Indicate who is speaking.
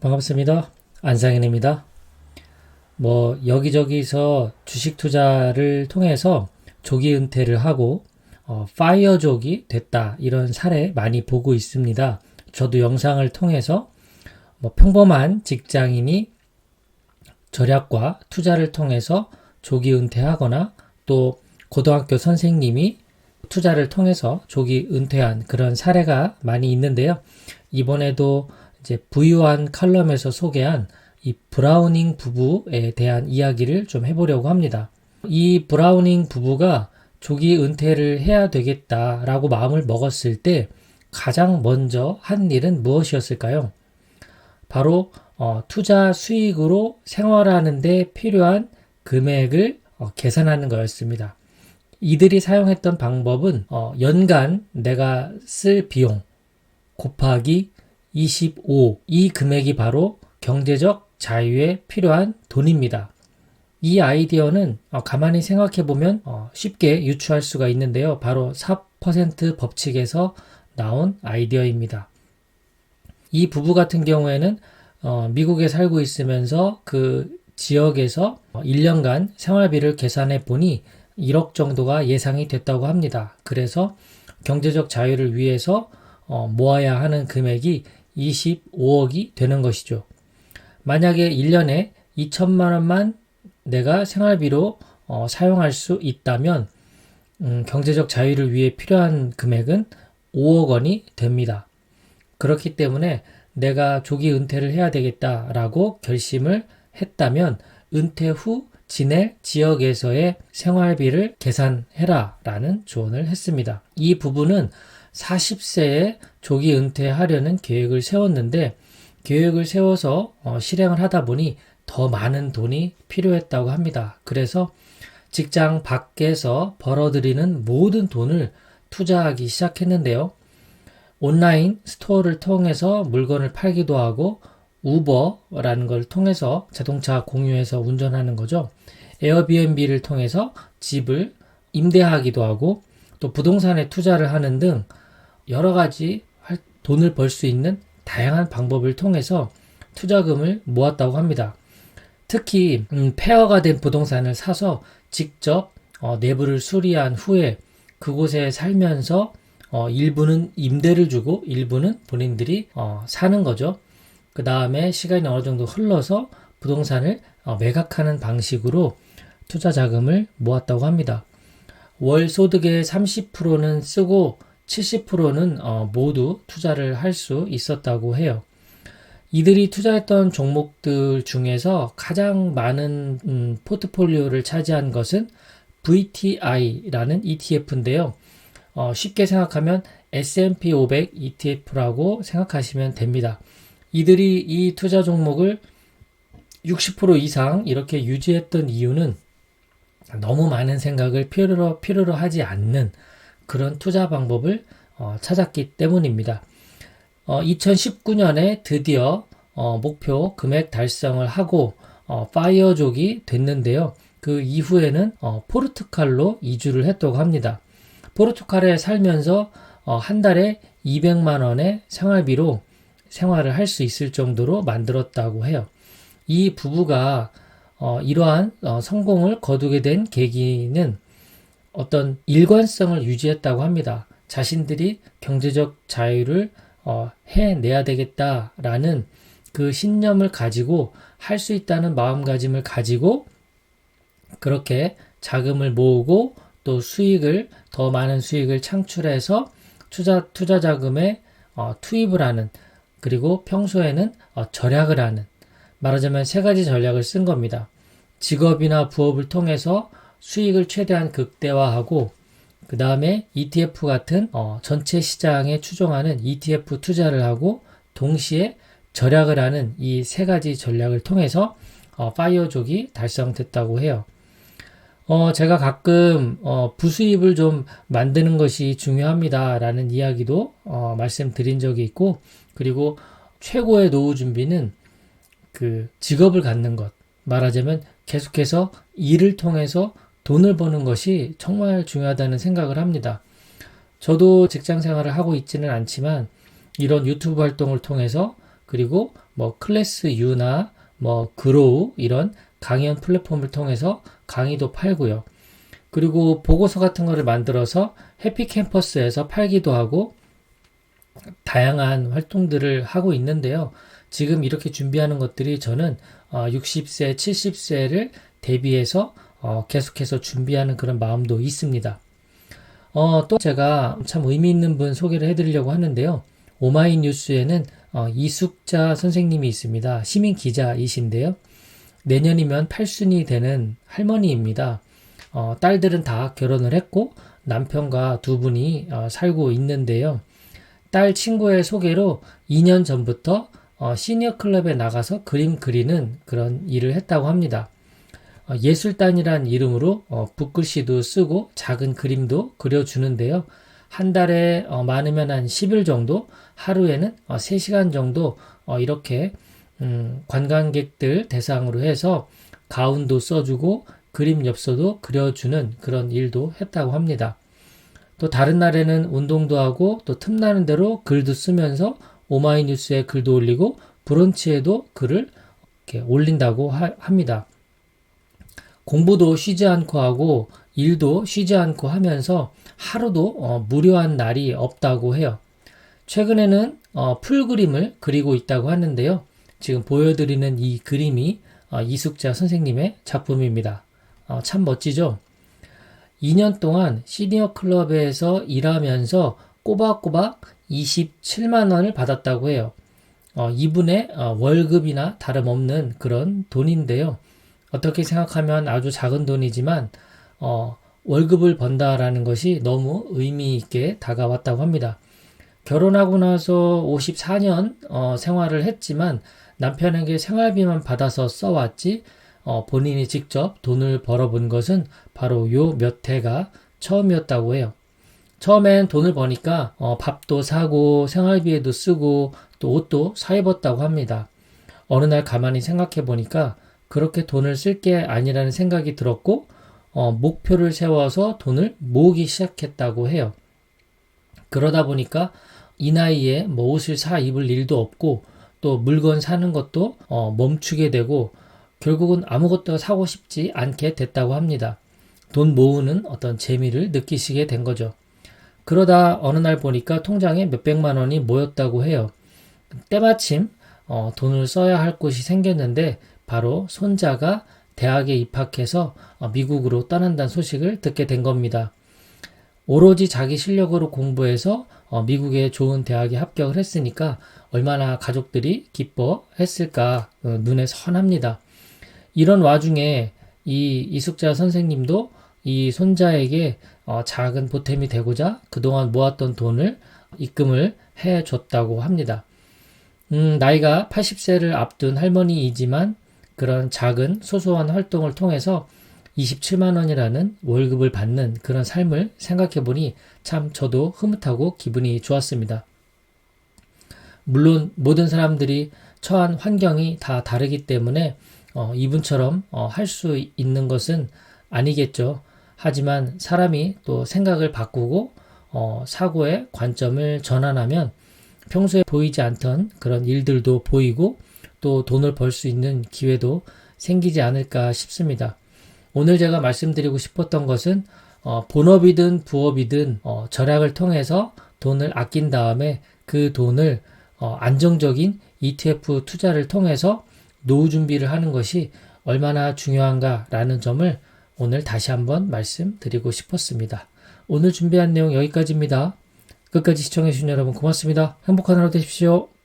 Speaker 1: 반갑습니다. 안상현입니다. 뭐 여기저기서 주식 투자를 통해서 조기 은퇴를 하고 어, 파이어족이 됐다 이런 사례 많이 보고 있습니다. 저도 영상을 통해서 뭐 평범한 직장인이 절약과 투자를 통해서 조기 은퇴하거나 또 고등학교 선생님이 투자를 통해서 조기 은퇴한 그런 사례가 많이 있는데요. 이번에도 이제 부유한 칼럼에서 소개한 이 브라우닝 부부에 대한 이야기를 좀 해보려고 합니다. 이 브라우닝 부부가 조기 은퇴를 해야 되겠다라고 마음을 먹었을 때 가장 먼저 한 일은 무엇이었을까요? 바로 어, 투자 수익으로 생활하는데 필요한 금액을 어, 계산하는 거였습니다. 이들이 사용했던 방법은 어, 연간 내가 쓸 비용 곱하기 25. 이 금액이 바로 경제적 자유에 필요한 돈입니다. 이 아이디어는 어, 가만히 생각해 보면 어, 쉽게 유추할 수가 있는데요. 바로 4% 법칙에서 나온 아이디어입니다. 이 부부 같은 경우에는 어, 미국에 살고 있으면서 그 지역에서 1년간 생활비를 계산해 보니 1억 정도가 예상이 됐다고 합니다. 그래서 경제적 자유를 위해서 모아야 하는 금액이 25억이 되는 것이죠. 만약에 1년에 2천만 원만 내가 생활비로 어, 사용할 수 있다면 음, 경제적 자유를 위해 필요한 금액은 5억 원이 됩니다. 그렇기 때문에 내가 조기 은퇴를 해야 되겠다라고 결심을 했다면 은퇴 후 지낼 지역에서의 생활비를 계산해라 라는 조언을 했습니다. 이 부분은 40세에 조기 은퇴하려는 계획을 세웠는데 계획을 세워서 어, 실행을 하다 보니 더 많은 돈이 필요했다고 합니다. 그래서 직장 밖에서 벌어들이는 모든 돈을 투자하기 시작했는데요. 온라인 스토어를 통해서 물건을 팔기도 하고 우버라는 걸 통해서 자동차 공유해서 운전하는 거죠. 에어비앤비를 통해서 집을 임대하기도 하고 또 부동산에 투자를 하는 등 여러 가지 돈을 벌 수 있는 다양한 방법을 통해서 투자금을 모았다고 합니다. 특히 음, 폐허가 된 부동산을 사서 직접 어, 내부를 수리한 후에 그곳에 살면서 어, 일부는 임대를 주고 일부는 본인들이 어, 사는 거죠. 그 다음에 시간이 어느 정도 흘러서 부동산을 어, 매각하는 방식으로 투자 자금을 모았다고 합니다. 월 소득의 30%는 쓰고 70%는 어, 모두 투자를 할 수 있었다고 해요. 이들이 투자했던 종목들 중에서 가장 많은 음, 포트폴리오를 차지한 것은 VTI라는 ETF인데요. 어, 쉽게 생각하면 S&P 500 ETF라고 생각하시면 됩니다. 이들이 이 투자 종목을 60% 이상 이렇게 유지했던 이유는 너무 많은 생각을 필요로, 필요로 하지 않는 그런 투자 방법을 어, 찾았기 때문입니다. 어, 2019년에 드디어 어, 목표 금액 달성을 하고 어, 파이어족이 됐는데요. 그 이후에는 어, 포르투갈로 이주를 했다고 합니다. 포르투갈에 살면서 어, 한 달에 200만 원의 생활비로 생활을 할 수 있을 정도로 만들었다고 해요. 이 부부가 어, 이러한 어, 성공을 거두게 된 계기는 어떤 일관성을 유지했다고 합니다. 자신들이 경제적 자유를 어, 해내야 되겠다라는 그 신념을 가지고 할 수 있다는 마음가짐을 가지고 그렇게 자금을 모으고 또 수익을 더 많은 수익을 창출해서 투자 투자 자금에 어, 투입을 하는 그리고 평소에는 어, 절약을 하는 말하자면 세 가지 전략을 쓴 겁니다. 직업이나 부업을 통해서 수익을 최대한 극대화하고 그 다음에 ETF 같은 어, 전체 시장에 추종하는 ETF 투자를 하고 동시에 절약을 하는 이 세 가지 전략을 통해서 어, 파이어족이 달성됐다고 해요. 어, 제가 가끔 어, 부수입을 좀 만드는 것이 중요합니다라는 이야기도 어, 말씀드린 적이 있고 그리고 최고의 노후 준비는 그 직업을 갖는 것 말하자면 계속해서 일을 통해서 돈을 버는 것이 정말 중요하다는 생각을 합니다. 저도 직장 생활을 하고 있지는 않지만 이런 유튜브 활동을 통해서 그리고 뭐 클래스 U나 뭐 그로우 이런 강연 플랫폼을 통해서 강의도 팔고요. 그리고 보고서 같은 거를 만들어서 해피 캠퍼스에서 팔기도 하고 다양한 활동들을 하고 있는데요. 지금 이렇게 준비하는 것들이 저는 60세, 70세를 대비해서 어, 계속해서 준비하는 그런 마음도 있습니다. 어, 또 제가 참 의미 있는 분 소개를 해드리려고 하는데요. 오마이뉴스에는 어, 이숙자 선생님이 있습니다. 시민 기자이신데요. 내년이면 8순이 되는 할머니입니다. 어, 딸들은 다 결혼을 했고 남편과 두 분이 어, 살고 있는데요. 딸 친구의 소개로 2년 전부터 어, 시니어 클럽에 나가서 그림 그리는 그런 일을 했다고 합니다. 어, 예술단이란 이름으로 어, 붓글씨도 쓰고 작은 그림도 그려주는데요. 한 달에 어, 많으면 한 10일 정도, 하루에는 어, 3시간 정도 어, 이렇게 음, 관광객들 대상으로 해서 가운도 써주고 그림 엽서도 그려주는 그런 일도 했다고 합니다. 또 다른 날에는 운동도 하고 또 틈나는 대로 글도 쓰면서 오마이뉴스에 글도 올리고 브런치에도 글을 올린다고 하, 합니다. 공부도 쉬지 않고 하고 일도 쉬지 않고 하면서 하루도 어, 무료한 날이 없다고 해요. 최근에는 어, 풀 그림을 그리고 있다고 하는데요. 지금 보여드리는 이 그림이 어, 이숙자 선생님의 작품입니다. 어, 참 멋지죠? 2년 동안 시니어 클럽에서 일하면서 꼬박꼬박 27만 원을 받았다고 해요. 어, 이분의 어, 월급이나 다름없는 그런 돈인데요. 어떻게 생각하면 아주 작은 돈이지만 어, 월급을 번다라는 것이 너무 의미 있게 다가왔다고 합니다. 결혼하고 나서 54년 어, 생활을 했지만 남편에게 생활비만 받아서 써왔지 어, 본인이 직접 돈을 벌어본 것은 바로 요 몇 해가 처음이었다고 해요. 처음엔 돈을 버니까 어, 밥도 사고 생활비에도 쓰고 또 옷도 사 입었다고 합니다. 어느 날 가만히 생각해 보니까 그렇게 돈을 쓸 게 아니라는 생각이 들었고 어, 목표를 세워서 돈을 모으기 시작했다고 해요. 그러다 보니까 이 나이에 뭐 옷을 사 입을 일도 없고 또 물건 사는 것도 어, 멈추게 되고 결국은 아무것도 사고 싶지 않게 됐다고 합니다. 돈 모으는 어떤 재미를 느끼시게 된 거죠. 그러다 어느 날 보니까 통장에 몇백만 원이 모였다고 해요. 때마침 어, 돈을 써야 할 곳이 생겼는데 바로 손자가 대학에 입학해서 어, 미국으로 떠난다는 소식을 듣게 된 겁니다. 오로지 자기 실력으로 공부해서 어, 미국의 좋은 대학에 합격을 했으니까 얼마나 가족들이 기뻐했을까 어, 눈에 선합니다. 이런 와중에 이 이숙자 선생님도 이 손자에게 어, 작은 보탬이 되고자 그동안 모았던 돈을 입금을 해 줬다고 합니다. 음, 나이가 80세를 앞둔 할머니이지만 그런 작은 소소한 활동을 통해서 27만 원이라는 월급을 받는 그런 삶을 생각해 보니 참 저도 흐뭇하고 기분이 좋았습니다. 물론 모든 사람들이 처한 환경이 다 다르기 때문에 어, 이분처럼 어, 할 수 있는 것은 아니겠죠. 하지만 사람이 또 생각을 바꾸고 어, 사고의 관점을 전환하면 평소에 보이지 않던 그런 일들도 보이고 또 돈을 벌 수 있는 기회도 생기지 않을까 싶습니다. 오늘 제가 말씀드리고 싶었던 것은 어, 본업이든 부업이든 어, 절약을 통해서 돈을 아낀 다음에 그 돈을 어, 안정적인 ETF 투자를 통해서 노후 준비를 하는 것이 얼마나 중요한가라는 점을 오늘 다시 한번 말씀드리고 싶었습니다. 오늘 준비한 내용 여기까지입니다. 끝까지 시청해주신 여러분 고맙습니다. 행복한 하루 되십시오.